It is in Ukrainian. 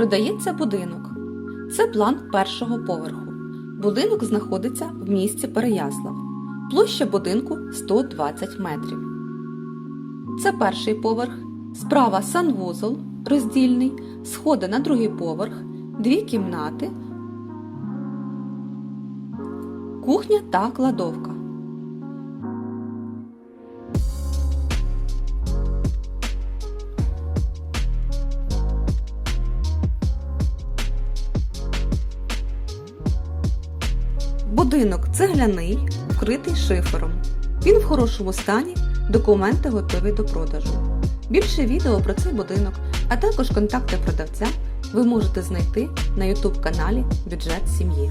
Продається будинок. Це план першого поверху. Будинок знаходиться в місті Переяслав. Площа будинку 120 метрів. Це перший поверх. Справа санвузол роздільний, сходи на другий поверх, дві кімнати, кухня та кладовка. Будинок цегляний, вкритий шифером. Він в хорошому стані, документи готові до продажу. Більше відео про цей будинок, а також контакти продавця ви можете знайти на YouTube каналі Бюджет сім'ї.